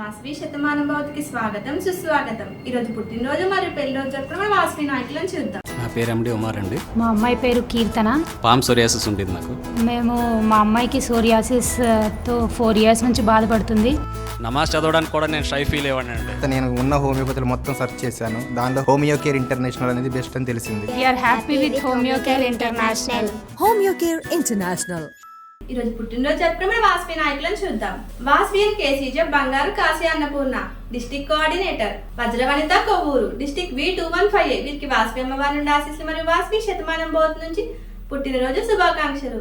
వాసవి శతమానం భవతికి స్వాగతం సుస్వాగతం. ఈరోజు పుట్టినరోజు మరియు పెళ్ళి రోజు జరుపుకున్న వాసవి నాయకులను చూద్దాం. నా పేరు ఎండి ఉమార్ అండి. మా అమ్మాయి పేరు కీర్తన. పామ్ సోరియాసిస్ ఉంటుంది నాకు. మేము మా అమ్మాయికి సోరియాసిస్తో ఫోర్ ఇయర్స్ నుంచి బాధపడుతుంది. నమాజ్ చదవడానికి కూడా నేను షై ఫీల్ అయ్యాను అండి. నేను ఉన్న హోమియోపతులు మొత్తం సెర్చ్ చేశాను. దానిలో హోమియో కేర్ ఇంటర్నేషనల్ అనేది బెస్ట్ అని తెలిసింది. We are happy with homeo care international Care International. ఈరోజు పుట్టినరోజు జరుపుకున్న మన నాయకులను చూద్దాం. Vasavian KCJ Bangaru Kashi Annapurna district coordinator Vajravanitha Kovvuru district V two one five వీరికి వాసవి అమ్మవారి నుండి ఆశీస్సులు మరియు వాసవి శతమానం బోత్ నుంచి పుట్టినరోజు శుభాకాంక్షలు.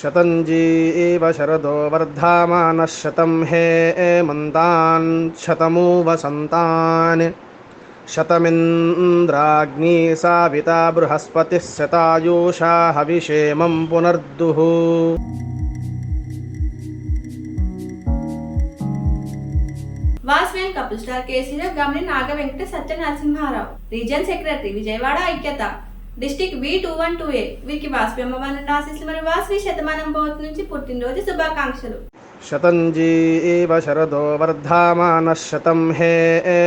శతంజీ ఏవ శరదో వర్ధమాన శతం హే మంతాన్ శతమూ వసంతాన్ శతమింద్రాగ్ని సావిత బృహస్పతి శతాయూషా హవిషేమం పునర్దుః. వాస్మెన్ couple star KCR Gamani Naga Venkata Satya Narasimharao region secretary Vijayawada ఐక్యత. District V two one two A. వీరికి వాసవి అమ్మవారి ఆశీస్సులు మరియు వాస్వి శతమానం బోత్ నుంచి పుట్టినరోజు శుభాకాంక్షలు. శతంజీ శరదో వర్ధమాన శతం హే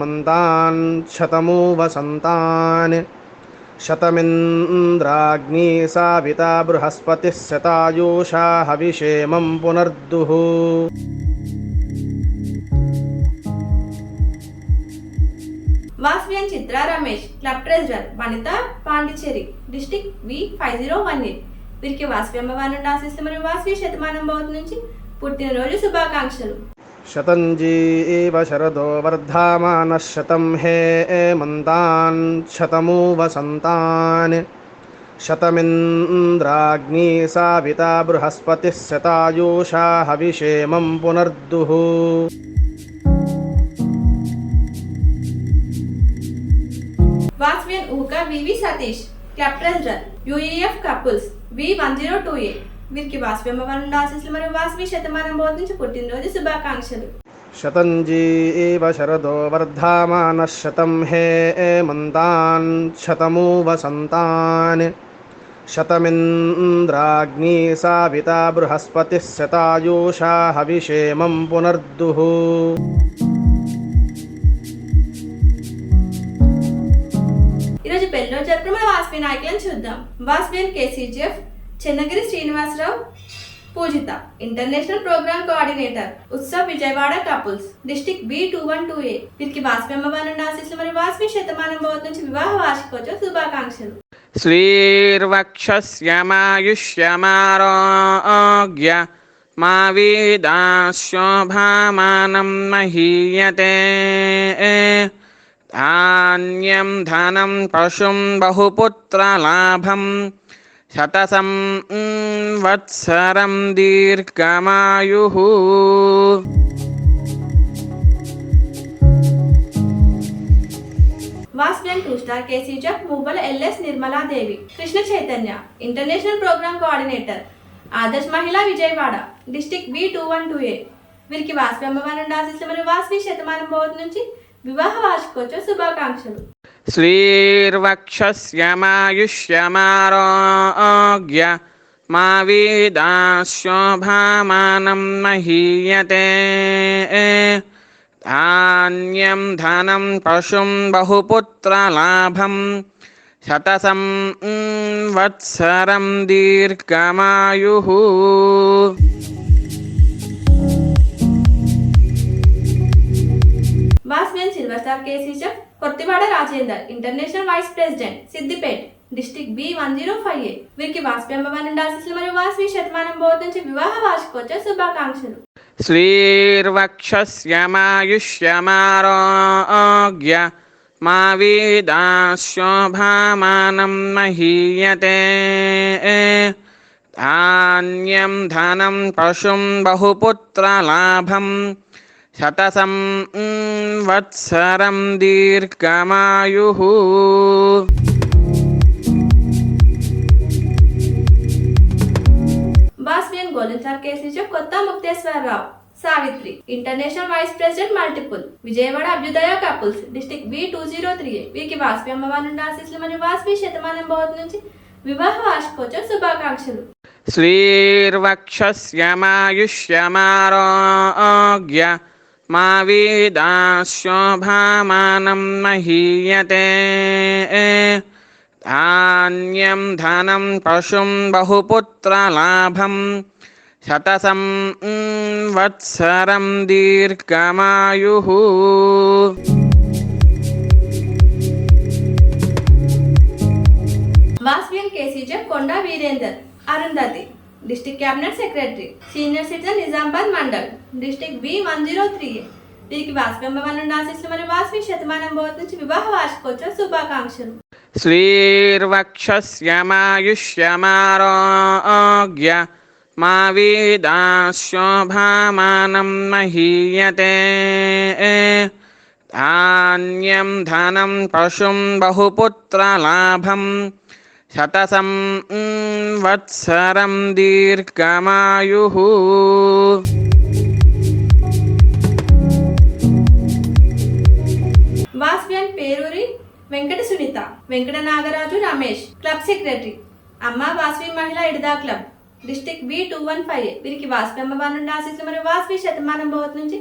మంతాన్ శతమూ వసంతాన్ శతమింద్రాగ్ని సావిత బృహస్పతి శతాయూషా హవిషేమం పునర్దుః. Vasavian Chitra Ramesh club treasurer Vanitha Pondicherry district V five zero one eight. వీరికి వాస్వి అమ్మవారి నుండి ఆశిస్తూ మరియు వాస్వి శతమానం భవతి నుంచి పుట్టినరోజు శుభాకాంక్షలు. శతంజీ శరదో వర్ధమాన శతం హే మంతాన్ శతమూ వసంతాన్ శతమింద్రాగ్ని సావిత బృహస్పతి శతాయూషా హవిషేమం పునర్దుః. Vasavian Uka VV Satish club treasurer UEF couples V one zero two A వీరికి వాసవి అమ్మవారి నుండి ఆశీస్సులు మరియు వాసవి శతమానం బోత్ నుంచి పుట్టినరోజు శుభాకాంక్షలు శతంజీ ఏవ శరదో వర్ధమాన శతం హే మంతాన్ శతమూ వసంతాన్ శతమింద్రాగ్ని సావిత బృహస్పతి శతాయూషా హవిషేమం పునర్దుః జరుపుల వాస్పి నాయకులను చూద్దాం. వాస్పియన్ KCGF Chennagiri Srinivasarao Poojitha international program coordinator Utsav Vijayawada couples district B two one two A. వీరికి వాస్పి అమ్మవారి ఆశీస్సులు మరియు వాస్పి శతమానం భవత్ నుంచి వివాహ వార్షికోత్సవ శుభాకాంక్షలు. శ్రీర్వక్షమాయుష్యమారోగ్య మా వీదాశోభామానం మహీయతే. ధాన్యం ధనం పశుం బహుపుత్రలాభం శతసం వత్సరం దీర్ఘమాయు Nirmaladevi Krishna Chaitanya international program coordinator Adarsh Mahila Vijayawada district B two one two A వీరికి వాస్వి అమ్మవారి నుండి ఆశిస్తున్న వాస్వి శతమానం బోధ్ నుంచి వివాహ వార్షికోత్సవ శుభాకాంక్షలు. శ్రీర్వక్షమాయుష్యమారోగ్య మా వీదాశోభామానం మహీయతే. ధాన్యం ధనం పశుం బహుపుత్రలాభం శతసం వత్సరం దీర్ఘమాయు. బాస్మెన్ silver star కేసీషప్ Kottiwada Rajender international vice president Siddipet district B one zero five A వీరికి వాస్పి అమ్మవారి నుండి ఆశీస్సులు మరియు వాస్వి శతమానం బోర్డు నుంచి వివాహ వార్షికోత్సవ శుభాకాంక్షలు. శ్రీర్వక్షమాయుష్యమారోగ్య మా వీదాశోభామానం మహీయతే. ధాన్యం ధనం పశుం బహుపుత్రలాభం శతసం వత్సరం దీర్ఘమాయు. బాస్మియన్ గోలించార్ KCG Kotha Mukteswararao. Savitri international vice president multiple. Vijayawada Abhyudaya couples district B two zero three. A వీరికి వాస్పి అమ్మవారి నుండి ఆశీస్సులు మరియు వాస్పి శతమానం భవతి నుంచి వివాహ వార్షికోత్సవ శుభాకాంక్షలు. శ్రీర్వక్షమాయుష్యమారోగ్య మా వీదాశోభామానం మహీయతే ధాన్యం ధనం పశుం బహుపుత్రలాభం శతసం వత్సరం దీర్ఘమాయు Vasavian KCGF Konda Virender Arundhati district cabinet secretary senior citizen Nizamabad mandal district B one zero three. వీరికి వాస్వి అమ్మవారి నుండి ఆశీస్సులు మరియు వాస్వి శతమానం బోధ నుంచి వివాహ వార్షికోత్సవ శుభాకాంక్షలు. శ్రీర్వక్షమాయుష్యమారోగ్య మా వీదాశోభామానం మహీయతే. ధాన్యం ధనం పశుం బహుపుత్రలాభం శతసం వత్సరం దీర్ఘమాయు. వాస్వియన్ పేరూరి వెంకట సునీత వెంకట నాగరాజు రమేష్ క్లబ్ సెక్రటరీ అమ్మ వాస్వి మహిళా ఇడదా club district B two one five వీరికి వాస్వి అమ్మవారి నుండి ఆశీస్సులు మరియు వాస్వి శతమానం బోధ నుంచి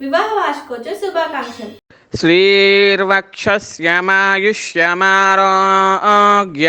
వివాహ వార్షికోత్సవ శుభాకాంక్షలు. శ్రీర్వక్షస్యమాయుష్యమారోగ్య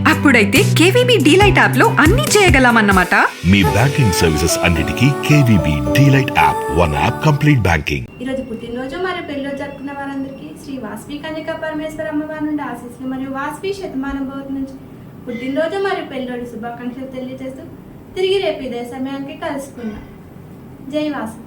అప్పుడైతే కేవీబీ డీలైట్ యాప్లో అన్ని చేయగలమన్నమాట. మీ బ్యాంకింగ్ సర్వీసెస్ అన్నిటికీ KVB delight app one app complete banking. ఈరోజు పుట్టినరోజు మరియు పెళ్ళిలో జరుపుకున్న వారందరికీ శ్రీ వాస్వి కన్యక పరమేశ్వర అమ్మవారి నుండి ఆశీస్సులు మరియు వాస్వి శతమానం బోధ నుంచి పుట్టినరోజు మరియు పెళ్ళిలోని శుభాకాంక్షలు తెలియజేస్తూ తిరిగి రేపు ఇదే సమయానికి కలుసుకుందాం. జై వాసు